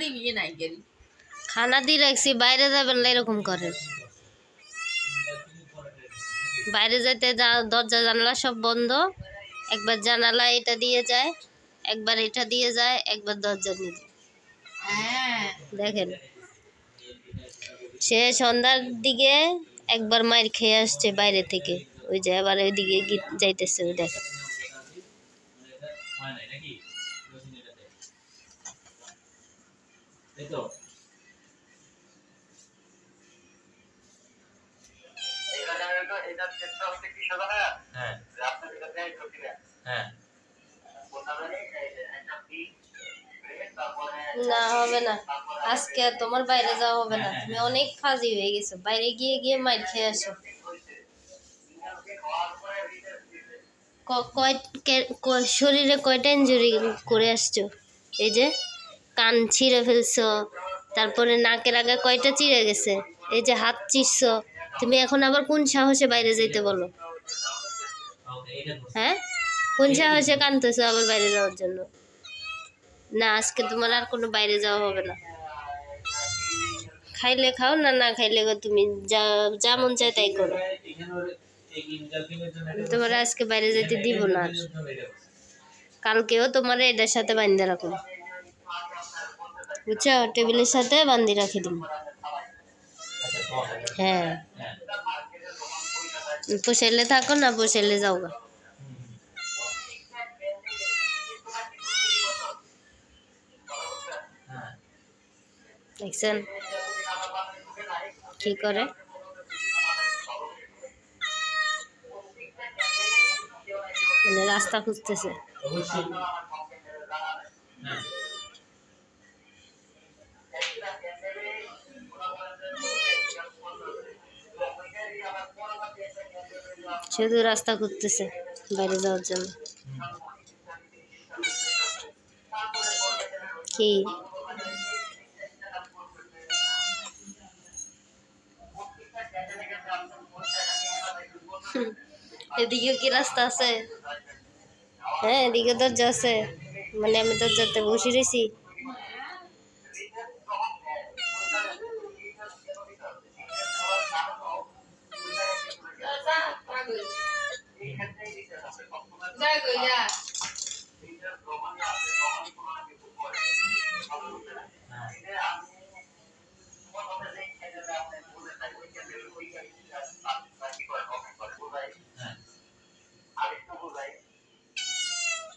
দিবি নাই গেল খানা দিয়ে রাখছি বাইরে যাবেন না এরকম করেন বাইরে যেতে যা- দরজা জানলা সব বন্ধ। একবার জানালা এটা দিয়ে যায় একবার এটা দিয়ে যায় একবার দরজা নিয়ে। হ্যাঁ। দেখেন সে সন্ধ্যার দিকে একবার মায়ের খেয়ে আসছে বাইরে থেকে। ওই যে আবার ওইদিকে যাইতেছে ওই দেখেন হয় নাই নাকি রসুনিটাতে এই তো। হ্যাঁ। হ্যাঁ। না হবে না। আজকে তোমার বাইরে যাওয়া হবে না। তুমি অনেক ফাজি হয়ে গেছো। বাইরে গিয়ে গিয়ে মাইর খেয়ে আসো। শরীরে কয়টা ইঞ্জুরি করে আসছো? এই যে। কান ছিঁড়ে ফেলছো। তারপরে নাকের আগে কয়টা চিড়ে গেছে? এই যে হাত চিরছো তুমি এখন আবার কোন সাহসে বাইরে যেতে বলো। হ্যাঁ? কোন সাহসে কানতেছো আবার বাইরে যাওয়ার জন্য? না, আজকে তোমার আর কোনো বাইরে যাওয়া হবে না। খাইলে খাও, না না খাইলে তুমি যা যা মন চায় তাই করো। তোমার আজকে বাইরে যেতে দিব না। কালকেও তোমার এটার সাথে বান্ধে রাখো বুঝছ? টেবিলের সাথে বান্ধি রাখি আচ্ছা হ্যাঁ। পোষাইলে থাকো না পোষাইলে যাও গা দেখছেন? কি করে? মানে রাস্তা খুঁজতেছে। শুধু রাস্তা খুঁজতেছে বাইরে যাওয়ার জন্য। কি? এদিকে কি রাস্তা আছে? হ্যাঁ এদিকে দরজা আছে। মানে আমি দরজাতে বসে রয়েছি। হ্যাঁ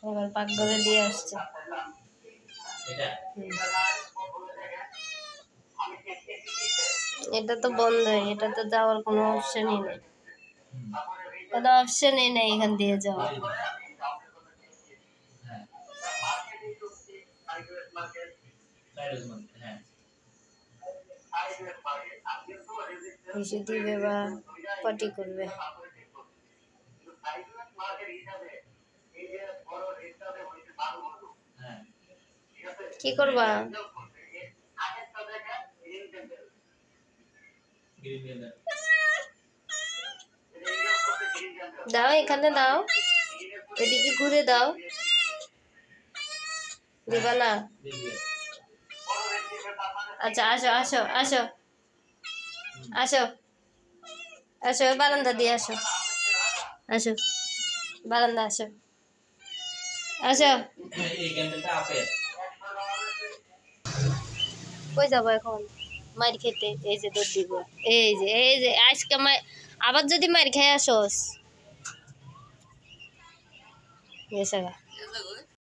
এবার পাকঘরে দিয়ে আসছে। এটা? তো বন্ধ এটা তো যাওয়ার কোনো অপশনই নেই। কোনো অপশনই নেই এখান দিয়ে যাওয়ার। হ্যাঁ এসে দিবে করবে। কি করবা? দাও এখানে দাও। এদিকে ঘুরে দাও। দিবা না আচ্ছা আসো আসো আসো। আসো। আসো, বারান্দা দিয়ে আসো। আসো, বারান্দা আসো। আসো। কই যাব এখন? মার খেতে, এই যে দৌড় দিব। এই যে এই যে, আজকে আবার যদি মার খেয়ে আসোস। গা